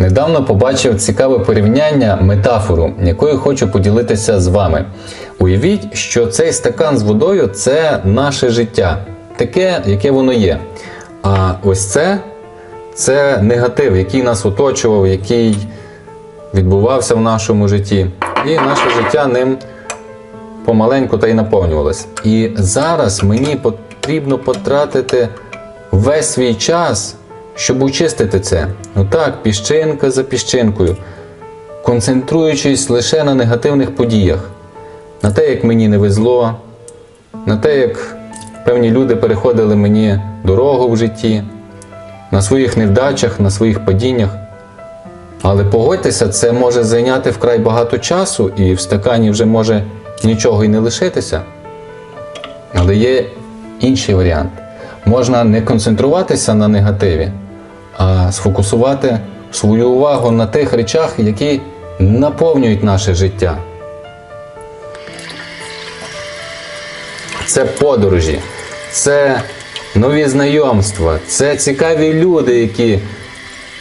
Недавно побачив цікаве порівняння, метафору, якою хочу поділитися з вами. Уявіть, що цей стакан з водою це наше життя, таке, яке воно є. А ось це це негатив, який нас оточував, який відбувався в нашому житті. І наше життя ним помаленьку та й наповнювалось. І зараз мені потрібно потратити весь свій час, щоб очистити це. Отак, піщинка за піщинкою, концентруючись лише на негативних подіях, на те, як мені не везло, на те, як певні люди переходили мені дорогу в житті, на своїх невдачах, на своїх падіннях. Але погодьтеся, це може зайняти вкрай багато часу, і в стакані вже може нічого і не лишитися. Але є інший варіант. Можна не концентруватися на негативі, а сфокусувати свою увагу на тих речах, які наповнюють наше життя. Це подорожі, це нові знайомства, це цікаві люди, які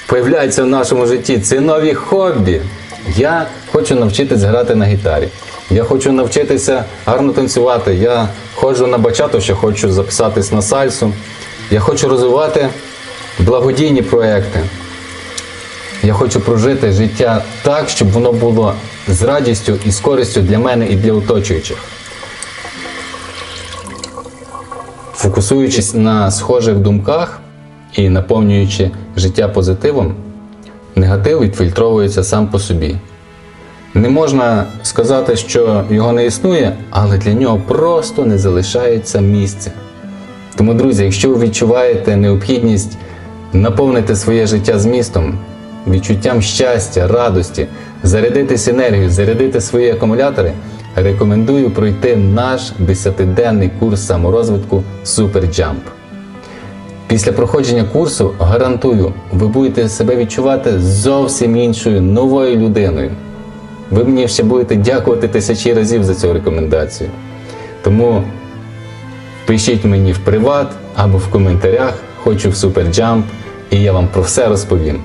появляються в нашому житті. Це нові хобі. Я хочу навчитись грати на гітарі. Я хочу навчитися гарно танцювати. Я ходжу на бачату, ще хочу записатись на сальсу. Я хочу розвивати благодійні проекти. Я хочу прожити життя так, щоб воно було з радістю і з користю для мене і для оточуючих. Фокусуючись на схожих думках і наповнюючи життя позитивом, негатив відфільтровується сам по собі. Не можна сказати, що його не існує, але для нього просто не залишається місця. Тому, друзі, якщо ви відчуваєте необхідність наповнити своє життя змістом, відчуттям щастя, радості, зарядитись енергією, зарядити свої акумулятори, рекомендую пройти наш 10-денний курс саморозвитку SuperJump. Після проходження курсу гарантую, ви будете себе відчувати зовсім іншою новою людиною. Ви мені ще будете дякувати тисячі разів за цю рекомендацію. Тому пишіть мені в приват або в коментарях, хочу в Суперджамп, і я вам про все розповім.